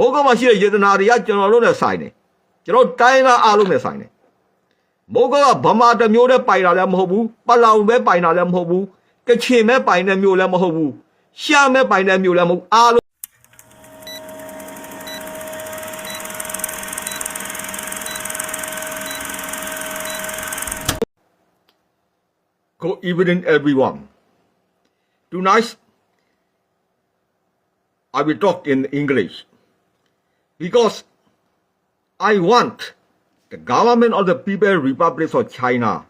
မိုးကုတ်မှာရှိတဲ့ယေတနာတွေကကျွန်တော်တို့နဲ့ဆိုင်တယ်ကျွန်တော်တိုင်းသားအားလုံးနဲ့ဆိုင်တယ်မိုးကုတ်ကဗမာတစ်မျိုးနဲ့ပိုင်တာလည်းမဟုတ်ဘူးပလောင်ပဲပိုင်တာလည်းမဟုတ်ဘူးကချင်ပဲပိုင်တဲ့မျိုးလည်းမဟုတ်ဘူးရှမ်းပဲပိုင်တဲ့မျိုးလည်းမဟုတ်ဘူးအားလုံး Good evening, everyone. Tonight, I will talk in English because I want the government of the People Republic of China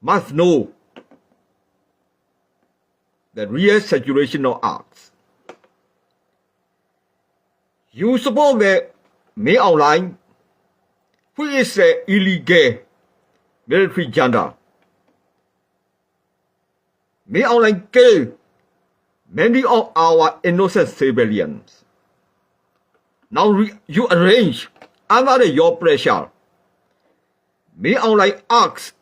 must know the real situation of us. You suppose that me online, who is the illegal military junta, may online kill many of our innocent civilians. Now re- you arrange under your pressure. May online ask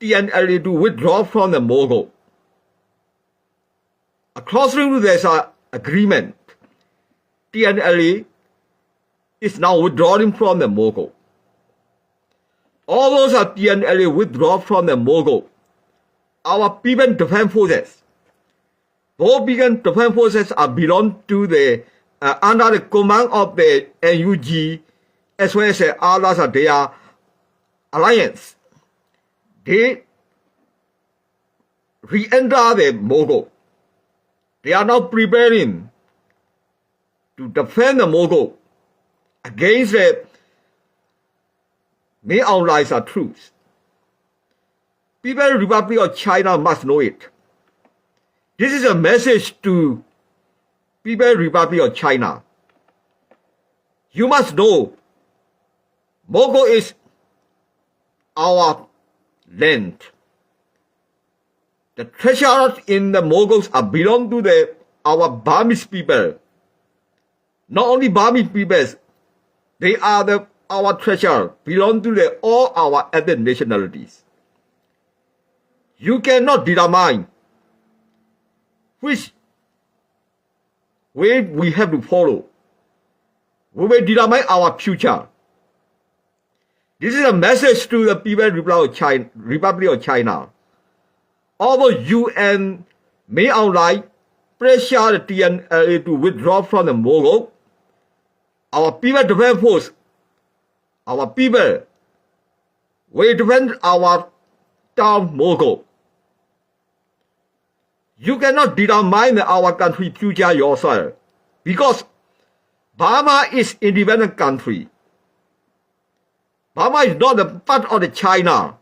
TNLA to withdraw from the Mogul. According to this uh, agreement, TNLA is now withdrawing from the Mogul. All those are TNLA withdraw from the Mogul our people defense forces. Those people defense forces are belong to the uh, under the command of the NUG as well as the others are their alliance. They re-enter the Mogul. They are now preparing to defend the Mogul against the main allies are troops. People Republic of China must know it. This is a message to People Republic of China. You must know Mogul is our land. The treasures in the Moguls are belong to the our Burmese people. Not only Burmese peoples, they are the our treasure belong to the all our other nationalities. You cannot determine which way we have to follow. We will determine our future. This is a message to the people Republic of China. Republic of China. Although UN may outline pressure the TNLA to withdraw from the Mogul, our people defense force, our people will defend our town Mogul. You cannot determine our country future yourself because Burma is independent country. Burma is not a part of the China.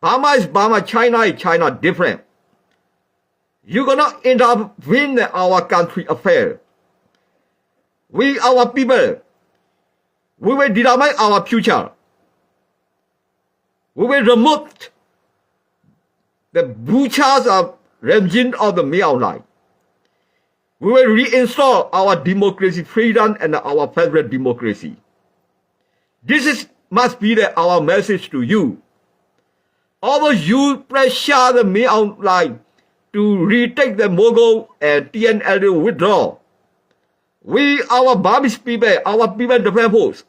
Burma is Burma, China is China different. You cannot intervene in our country affair. We, our people, we will determine our future. We will remove the butchers of regime of the Miao line. We will reinstall our democracy, freedom, and our federal democracy. This is must be the, our message to you. Although you pressure the Miao line to retake the Mogul and TNL to withdraw, we, our Burmese people, our people the force,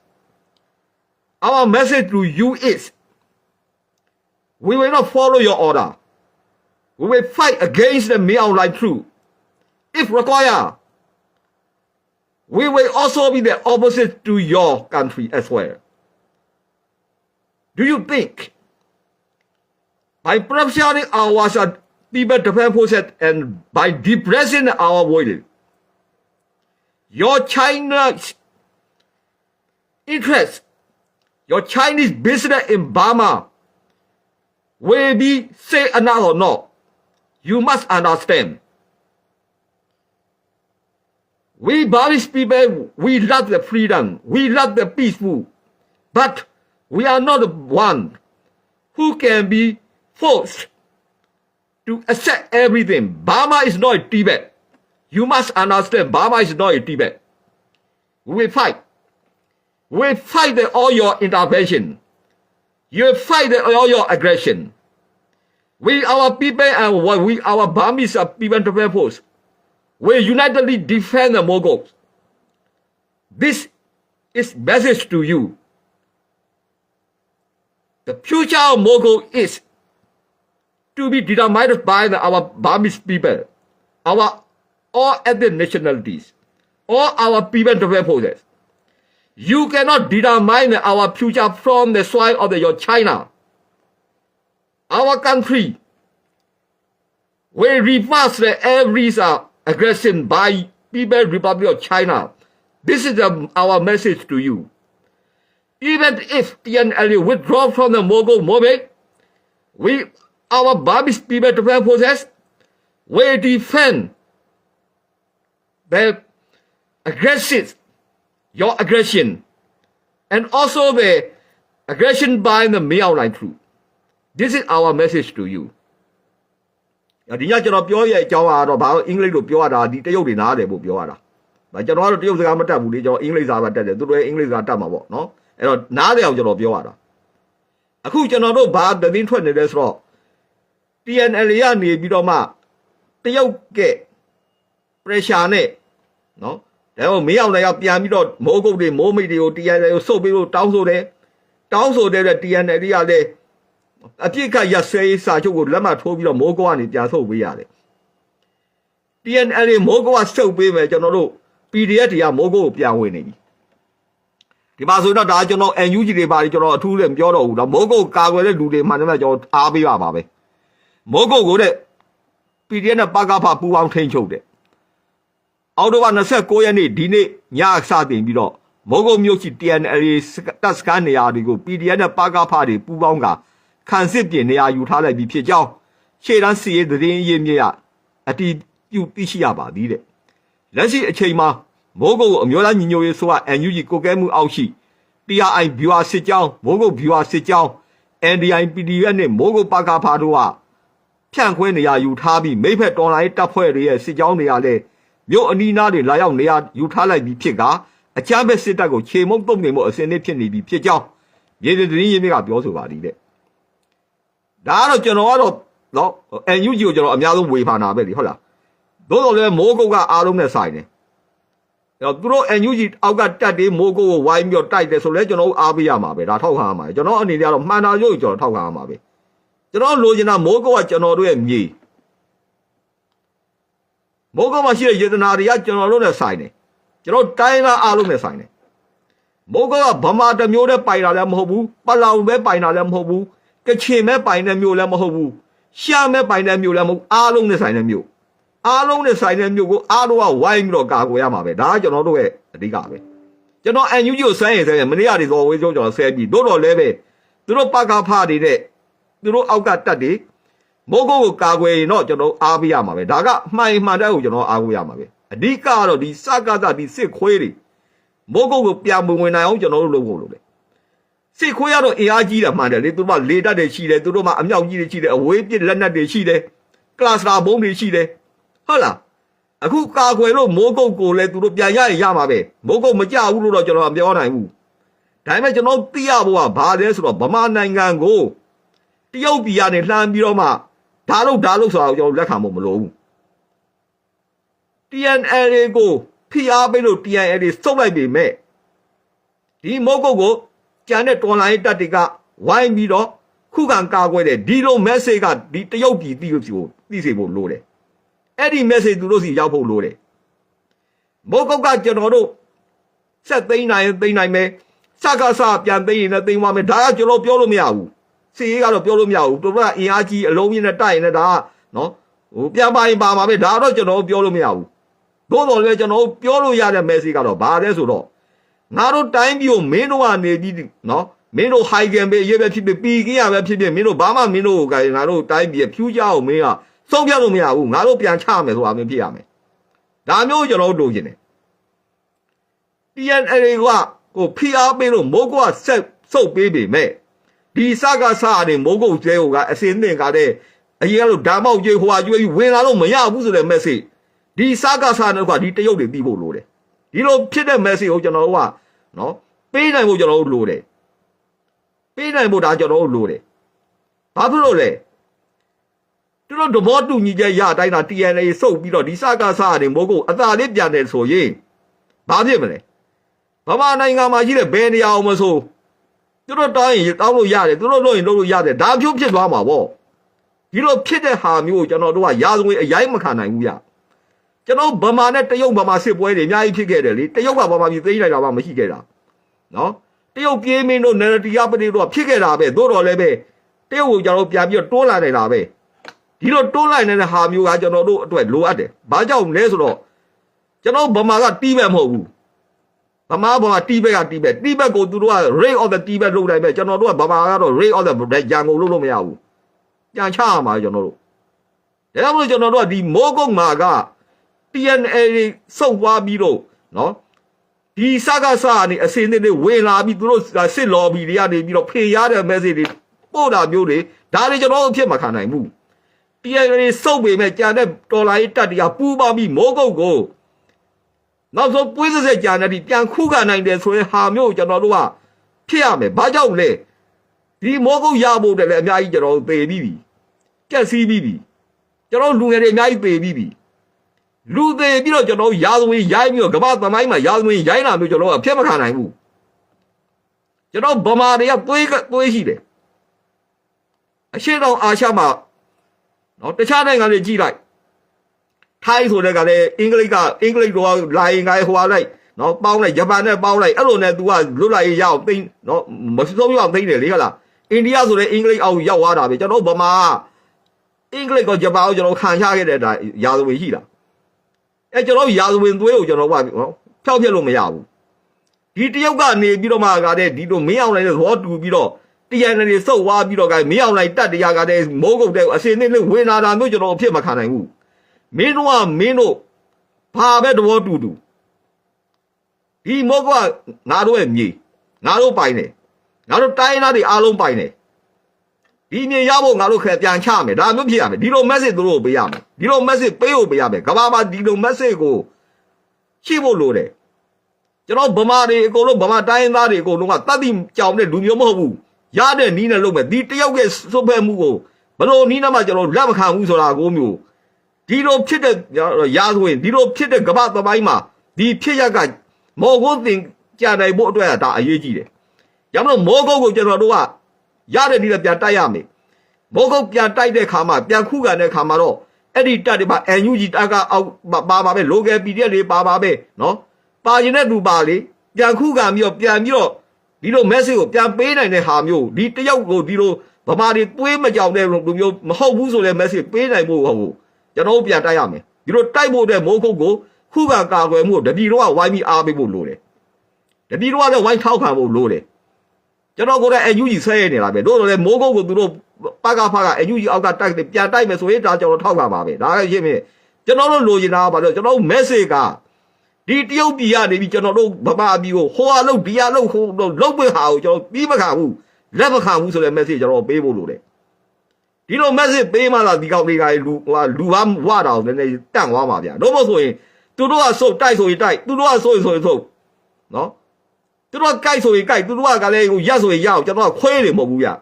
our message to you is, we will not follow your order. We will fight against the Miao line troop. If required, we will also be the opposite to your country as well. Do you think by pressuring our people defense and by depressing our will, your China's interest, your Chinese business in Burma will be safe enough or not? You must understand. We Burmese people, we love the freedom, we love the peaceful, but we are not the one who can be forced to accept everything. Burma is not a Tibet. You must understand, Burma is not a Tibet. We fight. We fight all your intervention. You fight all your aggression. We, our people, and what we, our Burmese uh, people force, will unitedly defend the Mongols this is message to you. The future of Mogul is to be determined by the, our Burmese people, our all ethnic nationalities, all our people forces. You cannot determine our future from the soil of the, your China. Our country will reverse the every uh, aggression by People Republic of China. This is um, our message to you. Even if TNLA withdraw from the Mogul movement, we, our Burmese people defense forces, will defend the aggression, your aggression, and also the aggression by the Miao Line troop. This is our message to you. ဒီညကျွန်တော်ပြောရဲ့အကြောင်းကတော့ဘာလို့အင်္ဂလိပ်လိုပြောရတာဒီတရုတ်တွေနားတယ်ဖို့ပြောရတာ။ဒါကျွန်တော်ကတော့တရုတ်စကားမတတ်ဘူးလေကျွန်တော်အင်္ဂလိပ်စာပဲတတ်တယ်သူတို့ရဲ့အင်္ဂလိပ်စာတတ်မှာပေါ့နော်။အဲ့တော့နားတယ်အောင်ကျွန်တော်ပြောရတာ။အခုကျွန်တော်တို့ဘာသတင်းထွက်နေလဲဆိုတော့ TNL ရနေပြီးတော့မှတရုတ်က pressure နဲ့နော်ဒါပေမဲ့မင်းအောင်လည်းကပြန်ပြီးတော့မိုးကုတ်တွေမိုးမိတ်တွေကို TNL ကိုစုပ်ပြီးတော့တောင်းဆိုတယ်။တောင်းဆိုတဲ့ TNL တွေကလည်း အပြစ်ကရဆဲရေးစာချုပ်ကိုလက်မှတ်ထိုးပြီးတော့မိုးကောကနေပြန်ဆုတ်ပေးရတယ် TNL မိုးကောကဆုတ်ပေးမယ်ကျွန်တော်တို့ PDF တွေကမိုးကောကိုပြန်ဝင်နေပြီဒီမှာဆိုတော့ဒါကျွန်တော် NUG တွေပါကျွန်တော်အထူးလည်းမပြောတော့ဘူးတော့မိုးကောကာကွယ်တဲ့လူတွေမှန်တယ်ကျွန်တော်အားပေးပါပါပဲမိုးကောကိုတဲ့ PDF နဲ့ပကဖပူပေါင်းထိန်ချုပ်တယ်အောက်တိုဘာ29ရက်နေ့ဒီနေ့ညစတင်ပြီးတော့မိုးကုတ်မြို့ရှိ TNL တပ်စခန်းနေရာတွေကို PDF နဲ့ပကဖတွေပူပေါင်းက ခံစစ်ပြင်နေရာယူထားလိုက်ပြီးဖြစ်ကြောင်းရှေ့တန်းစီရေးသတင်းရင်းမြစ်ရအတီးပြုသိရှိရပါသည်တဲ့လက်ရှိအချိန်မှာမိုးကုတ်ကိုအမျိုးသားညီညွတ်ရေးဆိုက NUG ကိုကဲမှုအောက်ရှိ TRI viewer စစ်ကြောင်းမိုးကုတ် viewer စစ်ကြောင်း NDI PDF နဲ့မိုးကုတ်ပကဖတို့ကဖြန့်ခွဲနေရာယူထားပြီးမိဖက်တော်လိုင်းတပ်ဖွဲ့တွေရဲ့စစ်ကြောင်းတွေကလည်းမြို့အနီးနားတွေလာရောက်နေရာယူထားလိုက်ပြီးဖြစ်ကအကြမ်းဖက်စစ်တပ်ကိုခြေမုံတုံနေမှုအစင်းနဲ့ဖြစ်နေပြီဖြစ်ကြောင်းမြေတင်သတင်းရင်းမြစ်ကပြောဆိုပါသည်တဲ့ ဒါကတော့ကျွန်တော်ကတော့နော် NUG ကိုကျွန်တော်အများဆုံးဝေဖန်တာပဲလေဟုတ်လားသို့တော်လည်းမိုးကုတ်ကအားလုံးနဲ့ဆိုင်တယ်အဲ့တော့သူတို့ NUG အောက်ကတက်တွေမိုးကုတ်ကိုဝိုင်းပြီးတော့တိုက်တယ်ဆိုလဲကျွန်တော်အားပေးရမှာပဲဒါထောက်ခံရမှာပဲကျွန်တော်အနေနဲ့ကတော့မှန်တာရုပ်ကျွန်တော်ထောက်ခံရမှာပဲကျွန်တော်လိုချင်တာမိုးကုတ်ကကျွန်တော်တို့ရဲ့မြေမိုးကုတ်မှာရှိတဲ့ယေတနာတွေကကျွန်တော်တို့နဲ့ဆိုင်တယ်ကျွန်တော်တိုင်းသားအားလုံးနဲ့ဆိုင်တယ်မိုးကုတ်ကဗမာတစ်မျိုးနဲ့ပိုင်တာလည်းမဟုတ်ဘူးပလောင်ပဲပိုင်တာလည်းမဟုတ်ဘူး ကချင်မဲ့ပိုင်တဲ့မျိုးလည်းမဟုတ်ဘူးရှာမဲ့ပိုင်တဲ့မျိုးလည်းမဟုတ်အားလုံးနဲ့ဆိုင်တဲ့မျိုးအားလုံးနဲ့ဆိုင်တဲ့မျိုးကိုအားလုံးကဝိုင်းပြီးတော့ကာကွယ်ရမှာပဲဒါကကျွန်တော်တို့ရဲ့အဓိကပဲကျွန်တော်အန်ယူဂျီကိုဆန်းရင်ဆန်းရင်မနေ့ကဒီတော့ဝေးကျုံကျွန်တော်ဆဲပြီးတို့တော့လဲပဲသူတို့ပကဖတွေတဲ့သူတို့အောက်ကတက်တွေမိုးကုတ်ကိုကာကွယ်ရင်တော့ကျွန်တော်အားပေးရမှာပဲဒါကမှန်မှန်တဲ့ကိုကျွန်တော်အားကိုးရမှာပဲအဓိကကတော့ဒီစကားသဒီစစ်ခွေးတွေမိုးကုတ်ကိုပြန်ဝင်နိုင်အောင်ကျွန်တော်တို့လုပ်ဖို့လုပ်တယ် စစ်ခွေးရတော့အင်အားကြီးတာမှန်တယ်လေသူတို့ကလေတက်တွေရှိတယ်သူတို့မှအမြောက်ကြီးတွေရှိတယ်အဝေးပစ်လက်နက်တွေရှိတယ်ကလစတာဘုံတွေရှိတယ်ဟုတ်လားအခုကာကွယ်လို့မိုးကုတ်ကိုလည်းသူတို့ပြန်ရရင်ရမှာပဲမိုးကုတ်မကြဘူးလို့တော့ကျွန်တော်မပြောနိုင်ဘူးဒါပေမဲ့ကျွန်တော်သိရဖို့ကဘာလဲဆိုတော့ဗမာနိုင်ငံကိုတရုတ်ပြည်ကနေလှမ်းပြီးတော့မှဓာလို့ဓာလို့ဆိုတာကိုကျွန်တော်လက်ခံဖို့မလိုဘူး TNL ကိုဖိအားပေးလို့ TNL စုပ်လိုက်ပေမဲ့ဒီမိုးကုတ်ကို ကျန်တဲ့တော်လိုင်းတပ်တွေကဝိုင်းပြီးတော့ခုခံကာကွယ်တယ်ဒီလို message ကဒီတရုတ်ပြည်သိလို့စီကိုသိစေဖို့လိုတယ်အဲ့ဒီ message သူတို့စီရောက်ဖို့လိုတယ်မိုးကုတ်ကကျွန်တော်တို့ဆက်သိမ်းနိုင်ရင်သိမ်းနိုင်မယ်စကားစပြန်သိမ်းရင်လည်းသိမ်းသွားမယ်ဒါကကျွန်တော်ပြောလို့မရဘူးစီရေးကတော့ပြောလို့မရဘူးတို့ကအင်အားကြီးအလုံးကြီးနဲ့တိုက်ရင်လည်းဒါကနော်ဟိုပြန်ပါရင်ပါမှာပဲဒါတော့ကျွန်တော်ပြောလို့မရဘူးသို့တော်လည်းကျွန်တော်ပြောလို့ရတဲ့ message ကတော့ဘာလဲဆိုတော့ ငါတို့တိုင်းပြည်ကိုမင်းတို့ကနေပြီးနော်မင်းတို့ဟိုင်ဂန်ပဲရေးပဲဖြစ်ဖြစ်ပီကင်းရပဲဖြစ်ဖြစ်မင်းတို့ဘာမှမင်းတို့ကငါတို့တိုင်းပြည်ဖြူးကြအောင်မင်းကဆုံးဖြတ်လို့မရဘူးငါတို့ပြန်ချမယ်ဆိုတာမျိုးဖြစ်ရမယ်ဒါမျိုးကျွန်တော်တို့လိုချင်တယ် TNL ကကိုဖိအားပေးလို့မိုးကုတ်ကဆက်စုပ်ပေးပေမဲ့ဒီစကားစားနေမိုးကုတ်ကျဲကိုကအစင်းသင်ကတဲ့အရင်ကလို့ဓာမောက်ကျွေးဟိုဟာကျွေးပြီးဝင်လာလို့မရဘူးဆိုတဲ့ message ဒီစကားစားတဲ့ကဒီတရုတ်တွေပြီးဖို့လိုတယ် ဒီလိုဖြစ်တဲ့ message ကိုကျွန်တော်တို့ကနော်ပေးနိုင်ဖို့ကျွန်တော်တို့လိုတယ်ပေးနိုင်ဖို့ဒါကျွန်တော်တို့လိုတယ်ဘာဖြစ်လို့လဲသူတို့သဘောတူညီချက်ရအတိုင်းတာ TNA စုပ်ပြီးတော့ဒီစကားစားရတယ်မို့ကိုအသာလေးပြန်တယ်ဆိုရင်ဘာဖြစ်မလဲဗမာနိုင်ငံမှာရှိတဲ့ဘယ်နေရာအောင်မဆိုသူတို့တောင်းရင်တောင်းလို့ရတယ်သူတို့လုပ်ရင်လုပ်လို့ရတယ်ဒါမျိုးဖြစ်သွားမှာပေါ့ဒီလိုဖြစ်တဲ့ဟာမျိုးကိုကျွန်တော်တို့ကရာဇဝင်အရင်မခံနိုင်ဘူးရ ကျွန်တော်ဗမာနဲ့တရုတ်ဗမာစစ်ပွဲတွေအများကြီးဖြစ်ခဲ့တယ်လေတရုတ်ကဗမာပြည်သိမ်းလိုက်တာမှမရှိခဲ့တာနော်တရုတ်ပြေးမင်းတို့နယ်တီယာပတိတို့ကဖြစ်ခဲ့တာပဲသို့တော်လည်းပဲတရုတ်ကိုကျွန်တော်ပြန်ပြီးတော့တွန်းလာနေတာပဲဒီလိုတွန်းလိုက်နေတဲ့ဟာမျိုးကကျွန်တော်တို့အတွက်လိုအပ်တယ်ဘာကြောင့်လဲဆိုတော့ကျွန်တော်ဗမာကတီးပဲမဟုတ်ဘူးဗမာဘောကတီးဘက်ကတီးဘက်တီးဘက်ကိုသူတို့က ray of the တီးဘက်လုပ်လိုက်ပဲကျွန်တော်တို့ကဗမာကတော့ ray of the ရန်ကုန်လုပ်လို့မရဘူးပြန်ချရမှာကျွန်တော်တို့ဒါကြောင့်မလို့ကျွန်တော်တို့ကဒီမိုးကုတ်မှာက TNA စုပ်သွားပြီးတော့နော်ဒီစကားစားနေအစင်းတွေဝင်လာပြီးသူတို့စစ်လော်ဘီတွေကနေပြီးတော့ဖေရတဲ့ message တွေပို့တာမျိုးတွေဒါတွေကျွန်တော်တို့အဖြစ်မခံနိုင်ဘူး TNA စုပ်ပေမဲ့ကြံတဲ့တော်လာရေးတက်တရားပူးပေါင်းပြီးမိုးကုတ်ကိုနောက်ဆုံးပွေးစက်စက်ကြာနေပြီပြန်ခုခံနိုင်တယ်ဆိုရင်ဟာမျိုးကိုကျွန်တော်တို့ကဖြစ်ရမယ်ဘာကြောင့်လဲဒီမောကုတ်ရဖို့တည်းလည်းအများကြီးကျွန်တော်တို့သေပြီးပြီကက်စီးပြီးပြီကျွန်တော်တို့လူငယ်တွေအများကြီးသေပြီးပြီ လူသေပြီးတော့ကျွန်တော်တို့ရာဇဝင်ရိုင်းပြီးတော့ကမ္ဘာသမိုင်းမှာရာဇဝင်ရိုင်းလာမျိုးကျွန်တော်တို့အဖြစ်မခံနိုင်ဘူးကျွန်တော်ဗမာတွေကသွေးကသွေးရှိတယ်အရှိတော်အာရှမှာနော်တခြားနိုင်ငံတွေကြည့်လိုက်ထိုင်းဆိုတဲ့ကလည်းအင်္ဂလိပ်ကအင်္ဂလိပ်တော့လာရင်ကဟိုဟာလိုက်နော်ပေါင်းလိုက်ဂျပန်နဲ့ပေါင်းလိုက်အဲ့လိုနဲ့ तू ကလွတ်လာရေးရအောင်သိနော်မစိုးရအောင်သိတယ်လေဟလားအိန္ဒိယဆိုတဲ့အင်္ဂလိပ်အောက်ရောက်သွားတာပဲကျွန်တော်ဗမာအင်္ဂလိပ်ကဂျပန်ကိုကျွန်တော်ခံချခဲ့တဲ့ဒါရာဇဝင်ရှိတာ အဲကျွန်တော်ရာဇဝင်သွေးကိုကျွန်တော်ကနော်ဖျောက်ပြက်လို့မရဘူးဒီတယောက်ကနေပြီးတော့မှကတဲ့ဒီလိုမင်းအောင်လိုက်တဲ့သဘောတူပြီးတော့တရားနေစုပ်ဝါပြီးတော့ကမင်းအောင်လိုက်တတ်တရားကတဲ့မိုးကုတ်တဲ့အစင်းနဲ့ဝင်လာတာမျိုးကျွန်တော်အဖြစ်မခံနိုင်ဘူးမင်းတို့ကမင်းတို့ဘာပဲတဘောတူတူဒီမောကငါတို့ရဲ့မြေငါတို့ပိုင်တယ်ငါတို့တိုင်းသားတွေအားလုံးပိုင်တယ် ဒီမြေရဖို့ငါတို့ခဲပြန်ချမယ်ဒါမျိုးဖြစ်ရမယ်ဒီလို message တို့ကိုပေးရမယ်ဒီလို message ပေးဖို့ပေးရမယ်ကဘာမှာဒီလို message ကိုရှိဖို့လိုတယ်ကျွန်တော်ဗမာတွေအကုန်လုံးဗမာတိုင်းသားတွေအကုန်လုံးကတတ်သိကြောင်တဲ့လူမျိုးမဟုတ်ဘူးရတဲ့နီးနဲ့လုပ်မယ်ဒီတယောက်ရဲ့စွပ်ဖက်မှုကိုဘလို့နီးနဲ့မှကျွန်တော်လက်မခံဘူးဆိုတာကိုမျိုးဒီလိုဖြစ်တဲ့ရာဇဝင်ဒီလိုဖြစ်တဲ့ကမ္ဘာသမိုင်းမှာဒီဖြစ်ရကမော်ကုတ်တင်ကြနိုင်ဖို့အတွက်ကဒါအရေးကြီးတယ်။ရမလို့မော်ကုတ်ကိုကျွန်တော်တို့က ရတဲ့ဒီလည်းပြန်တိုက်ရမယ်။မော်ကုတ်ပြန်တိုက်တဲ့ခါမှာပြန်ခုခံတဲ့ခါမှာတော့အဲ့ဒီတက်တွေမှာ NUG တက်ကအောက်ပါပါပဲ local PDF တွေပါပါပဲနော်။ပါရင်တဲ့သူပါလေပြန်ခုခံပြီးတော့ပြန်ပြီးတော့ဒီလို message ကိုပြန်ပေးနိုင်တဲ့ဟာမျိုးဒီတယောက်ကိုဒီလိုဗမာတွေတွေးမကြောင်တဲ့လူမျိုးမဟုတ်ဘူးဆိုတဲ့ message ပေးနိုင်ဖို့ဟုတ်ဘူးကျွန်တော်တို့ပြန်တိုက်ရမယ်ဒီလိုတိုက်ဖို့အတွက်မိုးခုတ်ကိုခုခံကာကွယ်မှုကိုတပီတော့ကဝိုင်းပြီးအားပေးဖို့လိုတယ်တပီတော့ကလည်းဝိုင်းထောက်ခံဖို့လိုတယ် ကျွန်တော်ကိုယ်လည်းအယူကြီးဆွဲရနေတာပဲတို့တော့လည်းမိုးခုတ်ကိုသူတို့ပကဖကအယူကြီးအောက်ကတိုက်တယ်ပြန်တိုက်မယ်ဆိုရင်ဒါကျွန်တော်ထောက်ခံပါပဲဒါကရှင်းမင်းကျွန်တော်တို့လိုချင်တာကဘာလို့ကျွန်တော်တို့ message ကဒီတရုတ်ပြည်ကနေပြီးကျွန်တော်တို့ဗမာပြည်ကိုဟိုဟာလို့ဒီဟာလို့ဟိုလို့ပွင့်ဟာကိုကျွန်တော်ပြီးမခံဘူးလက်မခံဘူးဆိုတဲ့ message ကျွန်တော်ပေးဖို့လိုတယ်ဒီလို message ပေးမှသာဒီကောင်တွေကလူဟိုဟာလူဘာဝတာကိုနည်းနည်းတန့်သွားမှာဗျာတော့မဟုတ်ဆိုရင်သူတို့ကစုပ်တိုက်ဆိုရင်တိုက်သူတို့ကဆိုရင်ဆိုရင်စုပ်နော် သူတို့ကကြိုက်ဆိုရင်ကြိုက်သူတို့ကလည်းဟိုရက်ဆိုရင်ရအောင်ကျွန်တော်ကခွဲနေမဟုတ်ဘူးဗျာ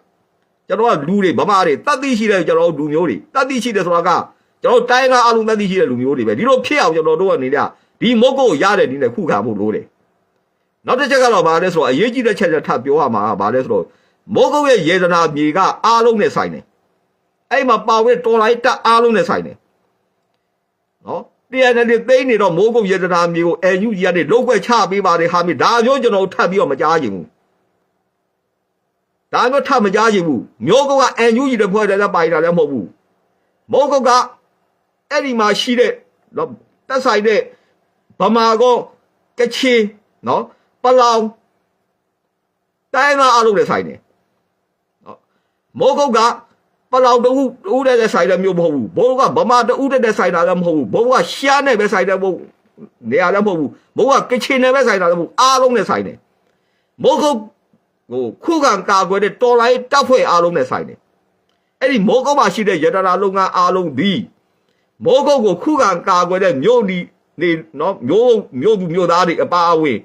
ကျွန်တော်ကလူတွေဗမာတွေတတ်သိရှိတဲ့ကျွန်တော်လူမျိုးတွေတတ်သိရှိတယ်ဆိုတာကကျွန်တော်တိုင်းကားအလုံးတတ်သိရှိတဲ့လူမျိုးတွေပဲဒီလိုဖြစ်အောင်ကျွန်တော်တို့ကနေကြဒီမုတ်ကိုရတဲ့ဒီနဲ့ခုခံဖို့လိုတယ်နောက်တစ်ချက်ကတော့ဗာလဲဆိုတော့အရေးကြီးတဲ့ချက်ချက်ထပ်ပြောရမှာကဗာလဲဆိုတော့မုတ်ကုတ်ရဲ့ရေဒနာမြေကအားလုံးနဲ့ဆိုင်တယ်အဲ့မှာပါဝင်တော်လိုက်တက်အားလုံးနဲ့ဆိုင်တယ်နော် တရားနဲ့သိနေတော့မိုးကုတ်ရတနာမျိုးကိုအန်ယူကြီးကနေလုံးွက်ချပေးပါတယ်ဟာမိဒါမျိုးကျွန်တော်ထပ်ပြီးတော့မကြားချင်ဘူးဒါမျိုးထပ်မကြားချင်ဘူးမျိုးကုတ်ကအန်ယူကြီးတဲ့ဖွဲ့တယ်လည်းပိုင်တာလည်းမဟုတ်ဘူးမိုးကုတ်ကအဲ့ဒီမှာရှိတဲ့နော်တက်ဆိုင်တဲ့ဗမာကောကချင်နော်ပလောင်တိုင်းသားအားလုံးနဲ့ဆိုင်တယ်နော်မိုးကုတ်က ပလောက်တူတူတဲ့ဆိုင်တယ်မျိုးမဟုတ်ဘူးဘိုးကဗမာတူတဲ့ဆိုင်တာလည်းမဟုတ်ဘူးဘိုးကရှားနဲ့ပဲဆိုင်တယ်မဟုတ်နေရာလည်းမဟုတ်ဘူးဘိုးကကချင်နဲ့ပဲဆိုင်တာလည်းမဟုတ်အားလုံးနဲ့ဆိုင်တယ်မိုးကုတ်ဟိုခုခံကာကွယ်တဲ့တော်လိုင်းတပ်ဖွဲ့အားလုံးနဲ့ဆိုင်တယ်အဲ့ဒီမိုးကုတ်မှာရှိတဲ့ရတနာလုပ်ငန်းအားလုံးဒီမိုးကုတ်ကိုခုခံကာကွယ်တဲ့မြို့ဒီနေနော်မြို့မြို့သူမြို့သားတွေအပါအဝင်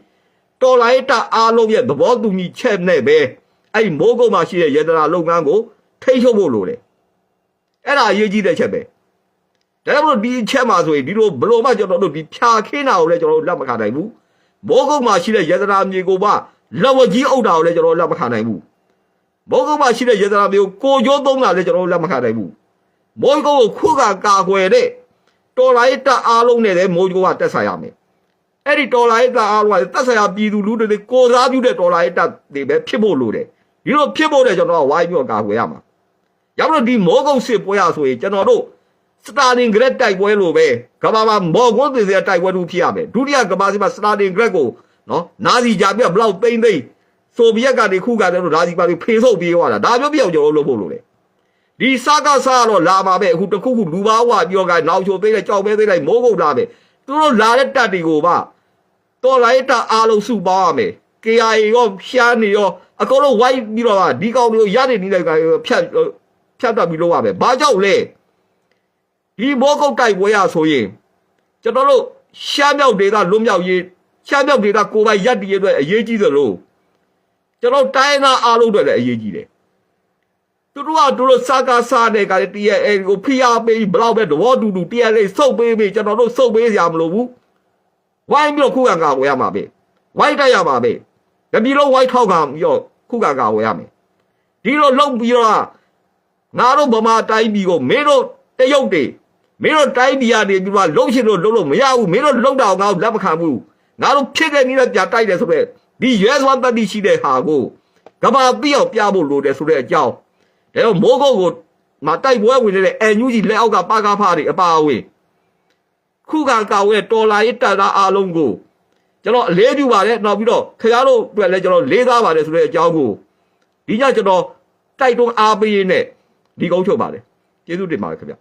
တော်လိုင်းတပ်အားလုံးရဲ့သဘောတူညီချက်နဲ့ပဲအဲ့ဒီမိုးကုတ်မှာရှိတဲ့ရတနာလုပ်ငန်းကို ထိတ်ချုပ်ဖို့လိုတယ်အဲ့ဒါအရေးကြီးတဲ့ချက်ပဲဒါကြောင့်မလို့ဒီအချက်မှာဆိုရင်ဒီလိုဘလို့မှကျွန်တော်တို့ဒီဖြာခင်းတာကိုလည်းကျွန်တော်တို့လက်မခံနိုင်ဘူးမိုးကုတ်မှာရှိတဲ့ရတနာမြေကိုပါလက်ဝကြီးအုပ်တာကိုလည်းကျွန်တော်လက်မခံနိုင်ဘူးမိုးကုတ်မှာရှိတဲ့ရတနာမြေကိုကိုကျိုးသုံးတာလည်းကျွန်တော်လက်မခံနိုင်ဘူးမိုးကုတ်ကိုခုခံကာကွယ်တဲ့တော်လိုင်းတပ်အားလုံးနဲ့လည်းမိုးကုတ်ကတက်ဆိုင်ရမယ်အဲ့ဒီတော်လိုင်းတပ်အားလုံးကတက်ဆိုင်ရပြည်သူလူတွေကိုစားပြုတဲ့တော်လိုင်းတပ်တွေပဲဖြစ်ဖို့လိုတယ်ဒီလိုဖြစ်ဖို့တဲ့ကျွန်တော်ကဝိုင်းပြီးတော့ကာကွယ်ရမှာ ရောက်တော့ဒီမိုးကုတ်စစ်ပွဲရဆိုရင်ကျွန်တော်တို့စတာလင်ဂရက်တိုက်ပွဲလိုပဲကမ္ဘာမှာမော်ကွန်းသေးသေးတိုက်ပွဲတူဖြစ်ရမယ်ဒုတိယကမ္ဘာစစ်မှာစတာလင်ဂရက်ကိုနော်နာဇီဂျာပြဘလောက်သိမ့်သိမ့်ဆိုဗီယက်ကနေခုခံတယ်လို့နာဇီပါပြီးဖေဆုပ်ပြေးသွားတာဒါမျိုးပြောက်ကျွန်တော်တို့လုပ်ဖို့လိုတယ်ဒီစကားစားတော့လာပါပဲအခုတခုခုလူပါဝပြောကနောက်ချိုသေးတဲ့ကြောက်ပဲသေးတဲ့မိုးကုတ်လာပဲသူတို့လာတဲ့တက်တွေကိုပါတော်လိုက်တာအားလုံးစုပေါင်းရမယ် KIA ရောရှားနေရောအကုန်လုံးဝိုင်းပြီးတော့ဒီကောင်မျိုးရတဲ့နီးလိုက်ကဖြတ် ဖြတ်တတ်ပြီးလုပ်ရမယ်ဘာကြောင့်လဲဒီဘောကုတ်တိုက်ပွဲရဆိုရင်ကျွန်တော်တို့ရှားမြောက်ဒေသလွတ်မြောက်ရေးရှားမြောက်ဒေသကိုယ်ပိုင်ရပ်တည်ရတဲ့အရေးကြီးသလိုကျွန်တော်တိုင်းသားအားလုံးတွေလည်းအရေးကြီးတယ်သူတို့ကသူတို့စာကားစားတဲ့ကတည်းကအဲကိုဖိအားပေးဘလောက်ပဲသဘောတူတူတရားလေးစုပ်ပေးပေးကျွန်တော်တို့စုပ်ပေးရမလို့ဘူးဝိုင်းပြီးတော့ခုခံကာဝယ်ရမှာပဲဝိုင်းတိုက်ရမှာပဲတပြီလုံးဝိုင်းထောက်ခံပြီးတော့ခုခံကာဝယ်ရမယ်ဒီလိုလုံပြီးတော့ ငါတို့ဗမာတိုင်းပြည်ကိုမင်းတို့တရုတ်တွေမင်းတို့တိုင်းပြည်ကနေပြီးတော့လှုပ်ရှင်လို့လှုပ်လို့မရဘူးမင်းတို့လှုပ်တာကိုငါတို့လက်မခံဘူးငါတို့ဖြစ်တဲ့နည်းနဲ့ပြတိုက်တယ်ဆိုတော့ဒီရဲစွမ်းတတိရှိတဲ့ဟာကိုကဘာပြအောင်ပြဖို့လိုတယ်ဆိုတဲ့အကြောင်းဒါတော့မိုးကုတ်ကိုမတိုက်ပွဲဝင်နေတဲ့အန်ယူဂျီလက်အောက်ကပါကားဖားတွေအပါအဝင်ခုခံကာဝဲတော်လာရေးတပ်သားအားလုံးကိုကျွန်တော်အလေးပြုပါတယ်နောက်ပြီးတော့ခင်ဗျားတို့အတွက်လည်းကျွန်တော်လေးစားပါတယ်ဆိုတဲ့အကြောင်းကိုဒီညကျွန်တော်တိုက်တွန်းအားပေးရင်းနဲ့ ဒီကုန်းချုပ်ပါတယ်ကျေးဇူးတင်ပါတယ်ခင်ဗျာ